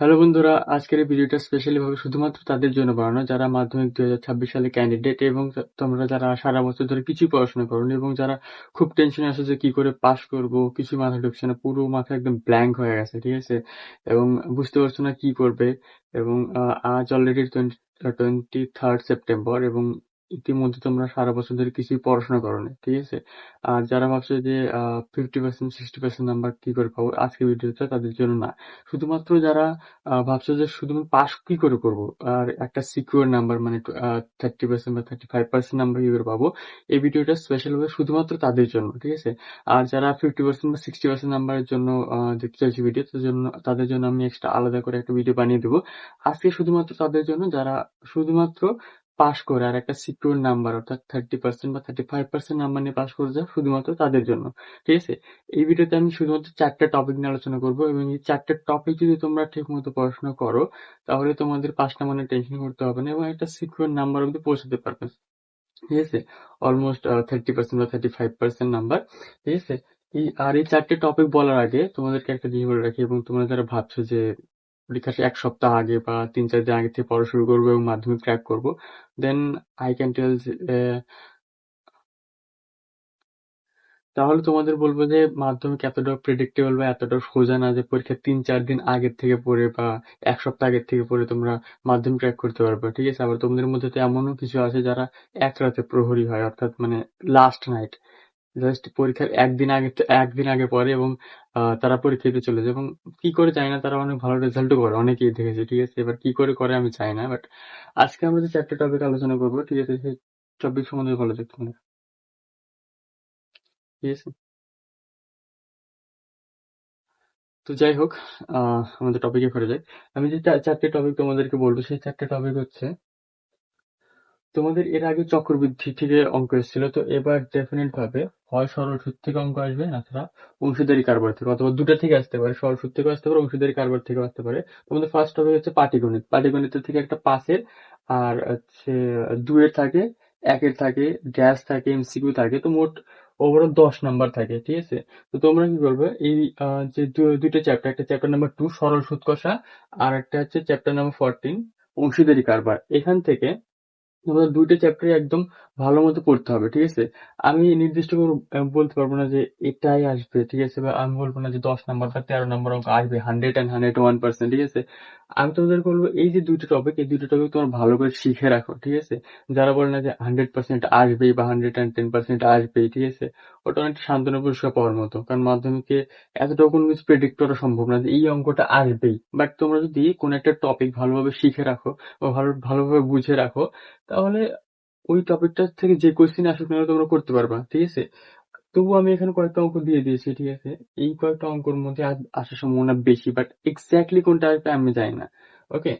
Hello বন্ধুরা, আজকের এই ভিডিওটা স্পেশালি ভাবে শুধুমাত্র তাদের জন্য বানানো, যারা মাধ্যমিক দুই হাজার ছাব্বিশ সালে ক্যান্ডিডেট এবং তোমরা যারা সারা বছর ধরে কিছুই পড়াশোনা করো এবং যারা খুব টেনশনে আসো যে কি করে পাশ করব কিছু মাথা ঢুকছে না, পুরো মাথা একদম ব্ল্যাঙ্ক হয়ে গেছে, ঠিক আছে? এবং বুঝতে পারছ না কি করবে? এবং আজ already twenty twenty third September এবং ইতিমধ্যে তোমরা সারা বছর ধরে কিছুই পড়াশোনা করোনি, ঠিক আছে? আর যারা ভাবছ যে fifty percent sixty percent number কি করে পাবো আজকে ভিডিওটা তাদের জন্য না। শুধুমাত্র যারা ভাবছ যে শুধুমাত্র পাস কি করে করব, আর একটা সিকিউর নাম্বার মানে থার্টি পার্সেন্ট বা থার্টি ফাইভ পার্সেন্ট নাম্বার কি করে পাবো, এই ভিডিওটা স্পেশাল ভাবে শুধুমাত্র তাদের জন্য, ঠিক আছে? আর যারা ফিফটি পার্সেন্ট বা সিক্সটি পার্সেন্ট নাম্বারের জন্য দেখতে চাইছি ভিডিও তাদের জন্য তাদের জন্য আমি এক্সট্রা আলাদা করে একটা ভিডিও বানিয়ে দেবো। আজকে শুধুমাত্র তাদের জন্য, যারা শুধুমাত্র পাস করে আর একটা সিকিউর নাম্বার অর্থাৎ থার্টি পার্সেন্ট বা থার্টি ফাইভ পার্সেন্ট নাম্বার নিয়ে পাস করে যায় শুধুমাত্র তাদের জন্য। ঠিক আছে? এই ভিডিওতে আমি শুধুমাত্র চারটা টপিক নিয়ে আলোচনা করব এবং এই চারটা টপিক যদি তোমরা ঠিক মতো পড়াশোনা করো, তাহলে তোমাদের পাঁচটা মানে টেনশন করতে হবে না এবং একটা সিকিউর নাম্বার অব্দি পৌঁছাতে পারবে। ঠিক আছে? অলমোস্ট থার্টি পার্সেন্ট বা থার্টি ফাইভ পার্সেন্ট নাম্বার ঠিক আছে? আর এই চারটে টপিক বলার আগে তোমাদেরকে একটা জিনিস বলে রাখি এবং তোমরা যারা ভাবছ যে পরীক্ষার এক সপ্তাহ আগে বা তিন চার দিন আগে থেকে পড়া শুরু করব এবং মাধ্যমিক ক্র্যাক করব। দেন আই ক্যান টেল তাহলে তোমাদের বলব যে, মাধ্যমিক এতটা প্রেডিক্টেবল বা এতটা সোজা না যে পরীক্ষার তিন চার দিন আগের থেকে পড়ে বা এক সপ্তাহ আগের থেকে পড়ে তোমরা মাধ্যমিক ক্র্যাক করতে পারবে, ঠিক আছে? আবার তোমাদের মধ্যে তো এমনও কিছু আছে যারা এক রাতে প্রহরী হয়, অর্থাৎ মানে লাস্ট নাইট জাস্ট পরীক্ষার একদিন আগে একদিন আগে পরে এবং তারা পরীক্ষা দিতে চলে যায় এবং কি করে চাই না, তারা অনেক ভালো রেজাল্টও করে, অনেকেই দেখেছে, ঠিক আছে? এবার কি করে করে আমি চাই না বাট আজকে আমরা যে চারটে টপিক আলোচনা করব, ঠিক আছে? সেই টপিক সম্বন্ধে দেখ তোমরা ঠিক আছে? তো যাই হোক আমাদের টপিকে ফিরে যাই। আমি যে চারটে টপিক তোমাদেরকে বলব, সেই চারটে টপিক হচ্ছে তোমাদের এর আগে চক্রবৃদ্ধি থেকে অঙ্ক এসেছিল, তো এবার ডেফিনেট ভাবে হয় সরল সুদ থেকে অঙ্ক আসবে না তারা অংশীদারি কারবার থেকে, অথবা দুটো থেকে আসতে পারে সরল সুদ থেকে আসতে পারে, অংশীদারি কারবার থেকে আসতে পারে। তোমাদের ফার্স্ট টপিক হচ্ছে পাটিগণিত পাটিগণিতের থেকে একটা পাসের আর হচ্ছে দুয়ের থাকে, একের থাকে গ্যাস থাকে এমসিকিউ থাকে, তো মোট ওভারঅল দশ নাম্বার থাকে, ঠিক আছে? তো তোমরা কি করবে, এই যে দুইটা চ্যাপ্টার একটা চ্যাপ্টার নাম্বার টু সরল সুদ কষা আর একটা হচ্ছে চ্যাপ্টার নাম্বার ফোরটিন অংশীদারি কারবার। এখান থেকে তোমাদের দুইটা চ্যাপ্টার একদম ভালো মতো পড়তে হবে, ঠিক আছে? আমি নির্দিষ্ট করে বলতে পারব না যে এটাই আসবে, ঠিক আছে? বা আমি বলব না যে দশ নম্বর বা তেরো নম্বর অঙ্ক আসবে hundred and hundred one percent ঠিক আছে? আমি তোমাদের বলব এই যে দুইটা টপিক এই দুটো টপিক তোমার ভালো করে শিখে রাখো, ঠিক আছে? যারা বলে না যে হান্ড্রেড পার্সেন্ট আসবেই বা হান্ড্রেড অ্যান্ড টেন পার্সেন্ট আসবেই, ঠিক আছে? ওটা অনেকটা সান্ত্বনা পুরস্কার পাওয়ার মতো। কারণ মাধ্যমিকে এতটা কোনো কিছু প্রেডিক্ট করা সম্ভব না যে এই অঙ্কটা আসবেই। বাট তোমরা যদি কোনো একটা টপিক ভালোভাবে শিখে রাখো বা ভালো, ভালোভাবে বুঝে রাখো, তাহলে ওই টপিকটা থেকে যে কোশ্চেন আসুক না তোমরা করতে পারবা, ঠিক আছে? তবু আমি এখানে কয়েকটা অঙ্ক দিয়ে দিয়েছি, ঠিক আছে? এই কয়েকটা অঙ্কের মধ্যে আসার সম্ভাবনা বেশি বাট এক্স্যাক্টলি কোনটা আসবে আমি জানি না ওকে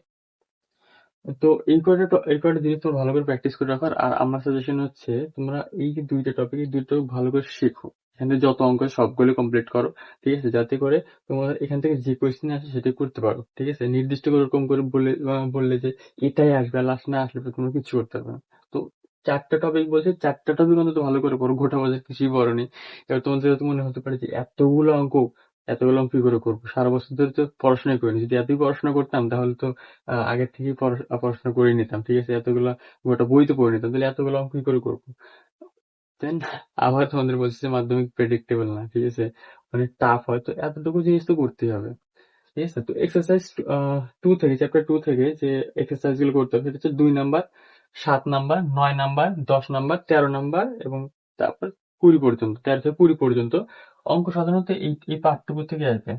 তো এই কয়টা ট- এই কয়টা জিনিস তোমরা ভালো করে প্র্যাকটিস করে রাখো আর আমার সাজেশন হচ্ছে তোমরা এই যে দুইটা টপিক এই দুইটা ভালো করে শেখো। এখানে যত অঙ্ক সবগুলো কমপ্লিট করো, ঠিক আছে? যাতে করে তোমাদের এখান থেকে যে কোয়েশ্চেন আসে সেটাই করতে পারো, ঠিক আছে? নির্দিষ্ট করে ওরকম করে বলে বললে যে এটাই আসবে লাস্ট না আসলে তোমরা কিছু করতে পারবে না। তো চারটা টপিক বলছে, চারটা টপিক অন্তত ভালো করে পড়ো, গোটা বাজার কিছুই পড়ো নি এবার তোমাদের মনে হতে পারে যে এতগুলো অঙ্ক এতগুলো অঙ্ক কি করে করব। সারা বছর ধরে তো পড়াশোনাই করিনি। যদি এতই পড়াশোনা করতাম, তাহলে তো আগের থেকেই পড়াশোনা করে নিতাম, ঠিক আছে? এতগুলো, গোটা বই তো পড়ে নিতাম, তাহলে এতগুলো অঙ্ক কি করে করব। দেন আবার তোমাদের যে মাধ্যমিক প্রেডিক্টেবল না, ঠিক আছে? অনেক টাফ হয়, তো এতটুকু জিনিস তো করতেই হবে। ঠিক আছে? তো এক্সারসাইজ টু থেকে চ্যাপ্টার টু থেকে যে এক্সারসাইজগুলো করতে হবে, সেটা হচ্ছে দুই নাম্বার সাত নাম্বার নয় নাম্বার দশ নাম্বার তেরো নাম্বার এবং তারপর কুড়ি পর্যন্ত, তেরো থেকে কুড়ি পর্যন্ত অঙ্ক সাধারণত এই এই পাঠটুকু থেকে আসবে।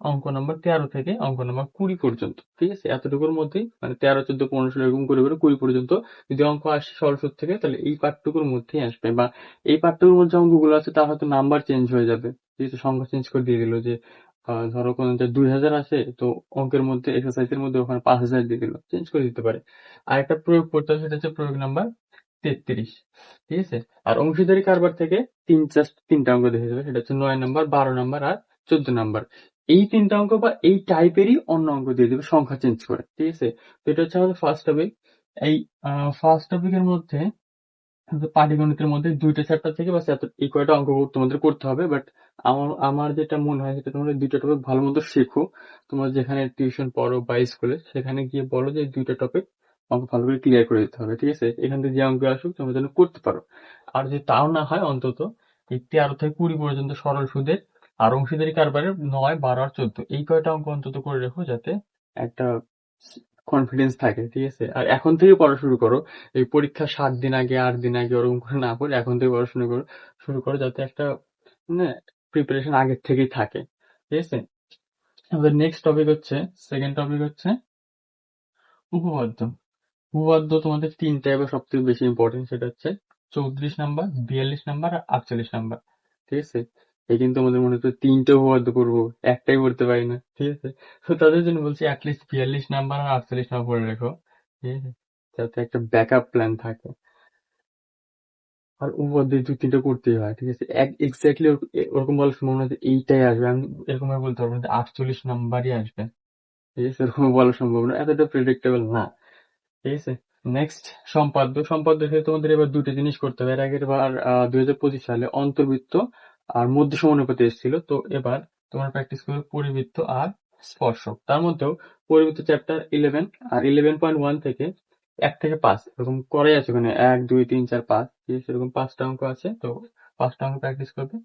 অঙ্ক নাম্বার তেরো থেকে অঙ্ক নাম্বার কুড়ি পর্যন্ত, ঠিক আছে? এতটুকুর মধ্যেই মানে তেরো, চোদ্দ, পনেরো, ষোলো, এরকম করে করে কুড়ি পর্যন্ত যদি অঙ্ক আসে সরস্বত থেকে, তাহলে এই পাঠটুকুর মধ্যেই আসবে। বা এই পাঠটুকুর মধ্যে অঙ্কগুলো আছে, তার হয়তো নাম্বার চেঞ্জ হয়ে যাবে। আছে? সংখ্যা চেঞ্জ করে দিয়ে দিল যে ধরো কোনো দুই হাজার আসে তো অঙ্কের মধ্যে এক্সারসাইজের মধ্যে ওখানে পাঁচ হাজার দিয়ে দিল। চেঞ্জ করে দিতে পারে। আর একটা প্রয়োগ করতে হবে, সেটা হচ্ছে প্রয়োগ নাম্বার তেত্রিশ। ঠিক আছে? আর অংশীদারি কারবার থেকে তিন চার, তিনটা অঙ্ক দেখে যাবে। সেটা হচ্ছে নয় নাম্বার, বারো নাম্বার আর চোদ্দ নাম্বার। এই তিনটা অঙ্ক বা এই টাইপেরই অন্য অঙ্ক দিয়ে দেবে, সংখ্যা চেঞ্জ করে। ঠিক আছে? তো এটা হচ্ছে আমাদের ফার্স্ট টপিক এই ফার্স্ট টপিকের মধ্যে পাটিগণিতের মধ্যে দুইটা চ্যাপ্টার থেকে বা এই কয়টা অঙ্ক তোমাদের করতে হবে। বাট আমার আমার যেটা মনে হয় সেটা তোমরা দুইটা টপিক ভালো মতো শেখো। তোমরা যেখানে টিউশন পড়ো বা স্কুলে সেখানে গিয়ে বলো যে দুইটা টপিক অঙ্ক ভালো করে ক্লিয়ার করে দিতে হবে, ঠিক আছে? এখান থেকে যে অঙ্ক আসুক, তোমরা যেন করতে পারো। আর যদি তাও না হয়, অন্তত এই তেরো থেকে কুড়ি পর্যন্ত সরল সুদের আর অংশীদারি কারবারের নয়, বারো আর চোদ্দ, এই কয়টা অঙ্ক অন্তত করে রেখো যাতে একটা কনফিডেন্স থাকে, ঠিক আছে? আর এখন থেকে পড়া শুরু করো। এই পরীক্ষা সাত দিন আগে, আট দিন আগে ওরকম করে না পড়ে, এখন থেকে পড়াশোনা করো, শুরু করো যাতে একটা মানে প্রিপারেশন আগের থেকেই থাকে, ঠিক আছে? আমাদের নেক্সট টপিক হচ্ছে সেকেন্ড টপিক হচ্ছে, উপপাদ্য। উপপাদ্য তোমাদের তিনটা এবার সব থেকে বেশি ইম্পর্টেন্ট সেটা হচ্ছে চৌত্রিশ নাম্বার, বিয়াল্লিশ নাম্বার আর আটচল্লিশ নাম্বার, ঠিক আছে? এই কিন্তু আমাদের মনে হচ্ছে তিনটে উপপাদ্য করব, একটাই করতে পারি না, ঠিক আছে? তো তাদের জন্য বলছি অ্যাটলিস্ট বিয়াল্লিশ নাম্বার আর আটচল্লিশ নাম্বার পড়ে রেখো, ঠিক আছে? যাতে একটা ব্যাকআপ প্ল্যান থাকে। আর উপপাদ্য এই দুই তিনটা করতেই হয়, ঠিক আছে? এক এক্স্যাক্টলি ওরকম বলার সম্ভাবনা এইটাই আসবে, আমি এরকম বলতে পারব আটচল্লিশ নাম্বারই আসবে, ঠিক আছে? এরকম বলা সম্ভব না এতটা প্রেডিক্টেবল না। ঠিক আছে? নেক্সট সম্পাদ্য সম্পাদ্য হিসেবে তোমাদের এবার দুটো জিনিস করতে হবে। এর আগের বার দুই হাজার পঁচিশ সালে অন্তর্বৃত্ত আর মধ্য সমানুপাতি এসেছিল। তো এবার তোমরা প্র্যাকটিস করবে পরিবৃত্ত আর স্পর্শক। তার মধ্যেও পরিবৃত্ত চ্যাপ্টার ইলেভেন আর ইলেভেন পয়েন্ট ওয়ান থেকে এক থেকে পাঁচ, এরকম করাই আছে ওখানে। এক, দুই, তিন, চার, পাঁচ এরকম পাঁচটা অঙ্ক আছে। তো পাঁচটা অঙ্ক প্র্যাকটিস করবে।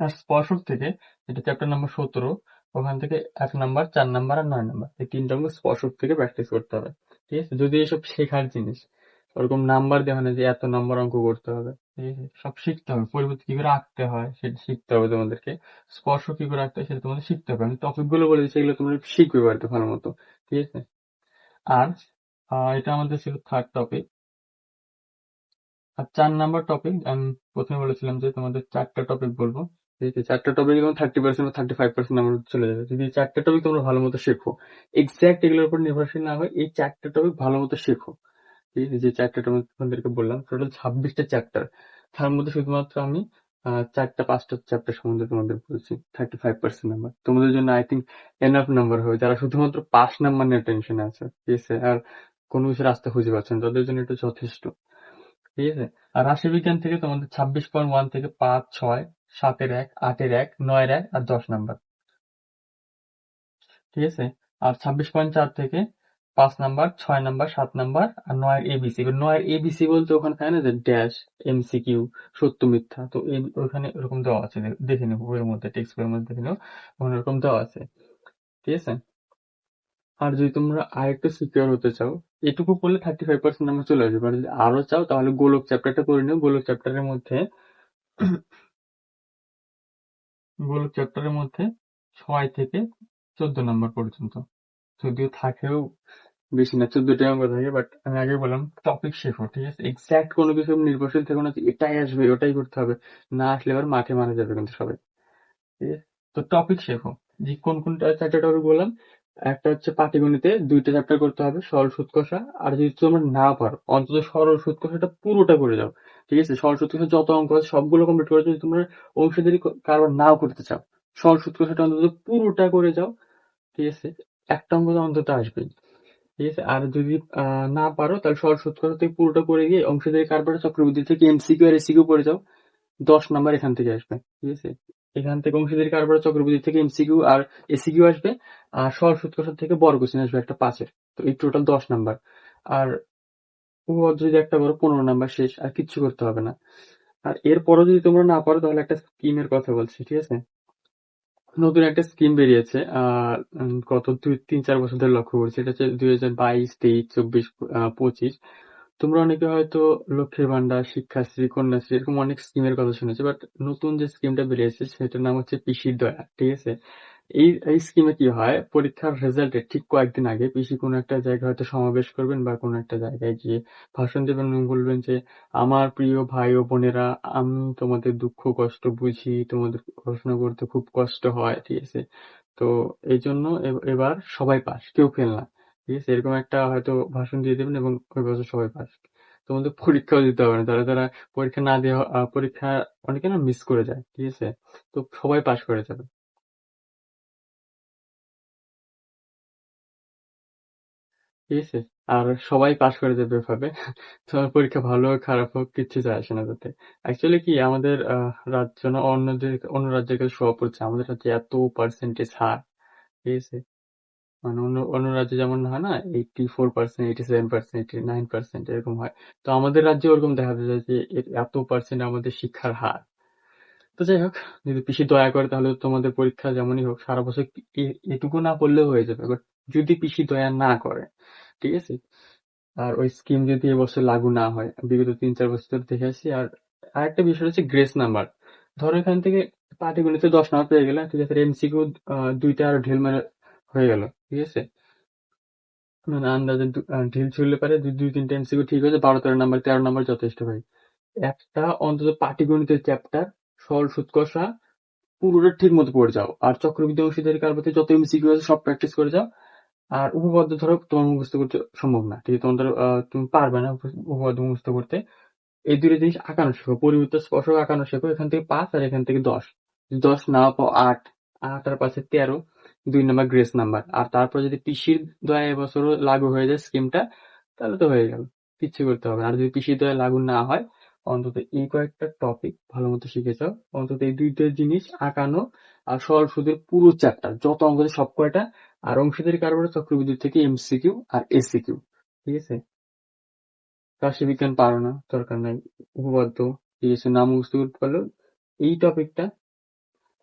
আর স্পর্শক থেকে এটা চ্যাপ্টার নাম্বার সতেরো, ওখান থেকে এক নাম্বার চার নাম্বার আর নয় নাম্বার এই তিনটা অঙ্ক স্পর্শক থেকে প্র্যাকটিস করতে হবে। ঠিক আছে? যদি এসব শেখার জিনিস, ওরকম নাম্বার দেওয়া না যে এত নাম্বার অঙ্ক করতে হবে। ঠিক আছে? সব শিখতে হবে। পরিবর্তে কি করে আঁকতে হয় সেটা শিখতে হবে তোমাদেরকে। স্পর্শ কি করে আঁকতে হয় সেটা তোমাদের শিখতে হবে। আমি টপিকগুলো বলে দিচ্ছি, এগুলো তোমরা শিখবে বাড়িতে ভালো মতো। ঠিক আছে? আর এটা আমাদের ছিল থার্ড টপিক আর চার নাম্বার টপিক আমি প্রথমে বলেছিলাম যে তোমাদের চারটা টপিক বলব। আছে চারটা টপিক তোমার থার্টি পার্সেন্ট বা থার্টি ফাইভ পার্সেন্ট নাম্বার চলে যাবে। যদি চারটা টপিক তোমরা ভালো মতো শেখো এক্সাক্ট এগুলোর উপর নির্ভরশীল না হয় এই চারটা টপিক ভালো মতো শেখো। ঠিক আছে যে চারটা টপিক তোমাদেরকে বললাম টোটাল ছাব্বিশটা চ্যাপ্টার তার মধ্যে শুধুমাত্র আমি চারটা, পাঁচটা চ্যাপ্টার সম্বন্ধে তোমাদের বলছি থার্টি ফাইভ পার্সেন্ট নাম্বার তোমাদের জন্য আই থিঙ্ক এনাফ নাম্বার হবে। যারা শুধুমাত্র পাঁচ নাম্বার নিয়ে টেনশনে আছে, ঠিক আছে? আর কোনো কিছু রাস্তা খুঁজে পাচ্ছেন তাদের জন্য এটা যথেষ্ট। ঠিক আছে? আর রাশিবিজ্ঞান থেকে তোমাদের ছাব্বিশ পয়েন্ট ওয়ান থেকে পাঁচ, ছয় সাতের এক, আটের এক, নয়ের এক আর দশ নাম্বার। ঠিক আছে? আর ছাব্বিশ পয়েন্ট চার থেকে পাঁচ নাম্বার, ছয় নাম্বার, সাত নাম্বার আর নয়ের এবিসি এবার নয়ের এবিসি বলতে ওখানে থাকে না যে ড্যাশ এমসিকিউ সত্য মিথ্যা। তো এই ওখানে এরকম দেওয়া আছে। দেখে নেব বইয়ের মধ্যে টেক্সট বইয়ের মধ্যে দেখে নেব। ওখানে এরকম দেওয়া আছে। ঠিক আছে? আর যদি তোমরা আরেকটু সিকিউর হতে চাও, এটুকু পড়লে থার্টি ফাইভ পার্সেন্ট নাম্বার চলে আসবে। আর যদি আরও চাও, তাহলে গোলক চ্যাপ্টারটা করে নিও। গোলক চ্যাপ্টারের মধ্যে গোলক চ্যাপ্টারের মধ্যে ছয় থেকে চোদ্দ নাম্বার পর্যন্ত। যদিও থাকেও বেশি না চোদ্দটা অঙ্ক থাকে বাট আমি আগে বললাম টপিক শেখো ঠিক আছে? এক্সাক্ট কোনো কিছু নির্ভরশীল থেকো না এটাই আসবে, ওটাই করতে হবে। না আসলে এবার মাঠে মারা যাবে কিন্তু সবাই। ঠিক আছে? তো টপিক শেখো যে কোন কোনটা চারটা টপিক বললাম, একটা হচ্ছে পাটিগণিতে দুইটা চ্যাপ্টার করতে হবে, সরল সুদ কষা আর যদি তোমরা না পারো, অন্তত সরল সুদ কষাটা পুরোটা করে যাও ঠিক আছে? সরল কষা যত অঙ্ক আছে সবগুলো কমপ্লিট করে যদি তোমরা অংশীদারি কারবার নাও করতে চাও, সরল সুদ কষাটা অন্তত পুরোটা করে যাও, ঠিক আছে? একটা অঙ্ক অন্তত আসবে ঠিক আছে? আর যদি না পারো, তাহলে সরল কষা থেকে পুরোটা করে গিয়ে অংশীদারি কারবারে চক্রবৃদ্ধি থেকে এমসিকিউ আর এসিকিউ করে যাও, দশ নাম্বার এখান থেকে আসবে, ঠিক আছে? এখান থেকে অংশীদারি কারবার চক্রবৃদ্ধি থেকে এমসিকিউ আর এসিকিউ আসবে, আর সরল কষা থেকে বড় কোশ্চেন আসবে একটা পাঁচের, তো এই টোটাল দশ নাম্বার, আর উপপাদ্য যদি একটা বড় পনেরো নাম্বার শেষ, আর কিচ্ছু করতে হবে না। আর এরপরও যদি তোমরা না পারো, তাহলে একটা স্কিমের কথা বলছি, ঠিক আছে? নতুন একটা স্কিম বেরিয়েছে গত দুই, তিন, চার বছর ধরে লক্ষ্য করছি। এটা হচ্ছে দুই হাজার বাইশ, তেইশ, চব্বিশ পঁচিশ। তোমরা অনেকে হয়তো লক্ষ্মীর ভান্ডার শিক্ষাশ্রী, কন্যাশ্রী, এরকম অনেক স্কিমের কথা শুনেছো বাট নতুন যে স্কিমটা বেরিয়েছে, সেটার নাম হচ্ছে পিসির দয়া, ঠিক আছে? এই এই স্কিমে কি হয়? পরীক্ষার রেজাল্টের ঠিক কয়েকদিন আগে পিসি কোনো একটা জায়গায় হয়তো সমাবেশ করবেন বা কোনো একটা জায়গায় গিয়ে ভাষণ দেবেন এবং বলবেন যে আমার প্রিয় ভাই ও বোনেরা আমি তোমাদের দুঃখ কষ্ট বুঝি তোমাদের পড়াশোনা করতে খুব কষ্ট হয়। ঠিক আছে? তো এই জন্য এবার সবাই পাস কেউ ফেল না। ঠিক আছে? এরকম একটা হয়তো ভাষণ দিয়ে দেবেন এবং ওই বছর সবাই পাস। তোমাদের পরীক্ষাও দিতে হবে না। তারা তারা পরীক্ষা না আহ, পরীক্ষা অনেকে না মিস করে যায়। ঠিক আছে? তো সবাই পাস করে যাবে। ঠিক আছে? আর সবাই পাশ করে দেবে এভাবে। তোমার পরীক্ষা ভালো হোক খারাপ হোক কিচ্ছু যায় আসে না তাতে। অ্যাকচুয়ালি কি আমাদের আহ, রাজ্য না অন্যদের অন্য রাজ্যের কাছে শো পড়ছে। আমাদের রাজ্যে এত পার্সেন্টেজ হার। ঠিক আছে? মানে অন্য অন্য রাজ্যে যেমন হয় না eighty four percent eighty seven percent eighty nine percent এরকম হয়। তো আমাদের রাজ্যে ওরকম দেখা যায় যে এত পার্সেন্ট আমাদের শিক্ষার হার। তো যাই হোক, যদি পিসি দয়া করে তাহলে তোমাদের পরীক্ষা যেমনই হোক, সারা বছর এটুকু না পড়লেও হয়ে যাবে। বাট যদি পিসি দয়া না করে, ঠিক আছে? আর ওই স্কিম যদি এবছর লাগু না হয়, বিগত তিন চার বছর ধরে দেখে আসছি। আর আরেকটা বিষয় হচ্ছে গ্রেস নাম্বার ধরো এখান থেকে পাটিগণিতে দশ নাম্বার পেয়ে গেলে, ঠিক আছে? এমসিকিউ দুইটা আর ঢিল মানে হয়ে গেল, ঠিক আছে? মানে আন্দাজে ঢিল ছুড়লে পারে। দুই দুই, তিনটা এমসিকিউ ঠিক হয়েছে, বারো, তেরো নাম্বার তেরো নাম্বার যথেষ্ট ভাই। একটা অন্তত পাটিগণিতের চ্যাপ্টার সরল সুদ কষা পুরোটা ঠিক মতো পড়ে যাও। আর চক্রবৃদ্ধি অংশীদারি কারবাতে যত এমসিকিউ আছে সব প্র্যাকটিস করে যাও। আর উপপাদ্য ধরো তোমার মুখস্থ করতে সম্ভব না। ঠিক আছে তোমার তুমি পারবে না উপ- উপপাদ্য মুখস্থ করতে। এই দুটো জিনিস আঁকানো শেখো। পরিবৃত্ত স্পর্শক আঁকানো শেখো। এখান থেকে পাঁচ আর এখান থেকে দশ। দশ না পাও আট। আট আর পাশে তেরো। দুই নাম্বার গ্রেস নাম্বার। আর তারপর যদি পিসির দয়া এবছরও লাগু হয়ে যায় স্কিমটা তাহলে তো হয়ে গেল। কিচ্ছু করতে হবে আর যদি পিসির দয়া লাগু না হয় অন্তত এই কয়েকটা টপিক ভালো মতো শিখে যাও অন্তত এই দুইটা জিনিস আঁকানো আর সরল সুদের পুরো চ্যাপ্টার যত অঙ্ক সব কয়টা, আর অংশীদারি কারবারে চক্রবৃদ্ধি থেকে এমসিকিউ আর এসিকিউ ঠিক আছে? রাশিবিজ্ঞান পারো না, দরকার নাই, উপপাদ্য, ঠিক আছে, নাম মুখস্থ করতে পারল এই টপিকটা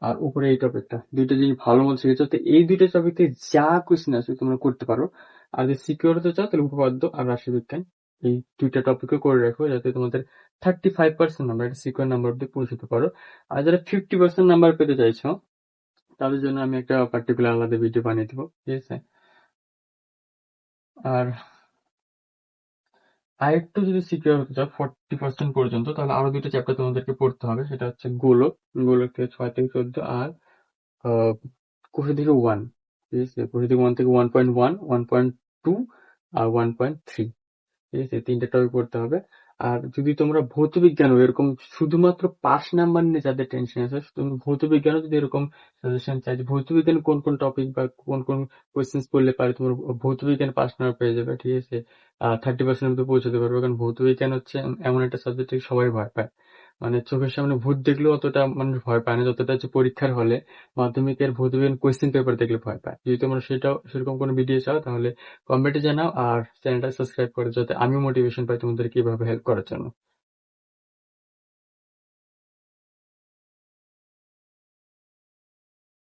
আর উপরে এই টপিকটা দুইটা জিনিস ভালো মতো শিখেছো। তো এই দুইটা টপিক থেকে যা কোয়েশ্চেন আসবে তোমরা করতে পারো। আর যদি সিকিউর হতে চাও তাহলে উপপাদ্য আর রাশিবিজ্ঞান এই দুইটা টপিকও করে রাখো যাতে তোমাদের থার্টি ফাইভ পার্সেন্ট নাম্বার একটা সিকিউর নাম্বার অব্দি পৌঁছতে পারো। আর যারা ফিফটি পার্সেন্ট নাম্বার পেতে চাইছো, তাদের জন্য আমি একটা পার্টিকুলার আলাদা ভিডিও বানিয়ে দেবো, ঠিক আছে? আর আরেকটু যদি সিকিউর হতে চাও ফোর্টি পার্সেন্ট পর্যন্ত, তাহলে আরও দুটো চ্যাপ্টার তোমাদেরকে পড়তে হবে, সেটা হচ্ছে গোলক। গোলক থেকে ছয় থেকে চোদ্দ, আর কোষে থেকে ওয়ান ঠিক আছে? কোষে থেকে ওয়ান থেকে one point one one point two আর ওয়ান পয়েন্ট থ্রি ঠিক আছে? তিনটা টপিক পড়তে হবে। আর যদি তোমরা ভৌত বিজ্ঞান এরকম শুধুমাত্র পাস নাম্বার নিয়ে যাদের টেনশন আছে তুমি ভৌত বিজ্ঞানও যদি এরকম সাজেশন চাই ভৌত বিজ্ঞান কোন কোন টপিক বা কোন কোন কোয়েশ্চেন পড়লে পারে, তোমার ভৌত বিজ্ঞান পাস নাম্বার পেয়ে যাবে, ঠিক আছে? থার্টি পার্সেন্ট পৌঁছাতে পারবে। কারণ ভৌত বিজ্ঞান হচ্ছে এমন একটা সাবজেক্ট সবাই ভয় পায়। মানে চোখের সামনে ভূত দেখলেও অতটা মানুষ ভয় পায় না, যতটা হচ্ছে পরীক্ষার হলে। মাধ্যমিকের ভূত বিভিন্ন কোয়েশ্চেন পেপার দেখলে ভয় পায়। যদি তোমরা সেটাও, সেরকম কোনো ভিডিও চাও, তাহলে কমেন্টে জানাও আর চ্যানেলটা সাবস্ক্রাইব করে, যাতে আমিও মোটিভেশন পাই তোমাদের কীভাবে হেল্প করার জন্য।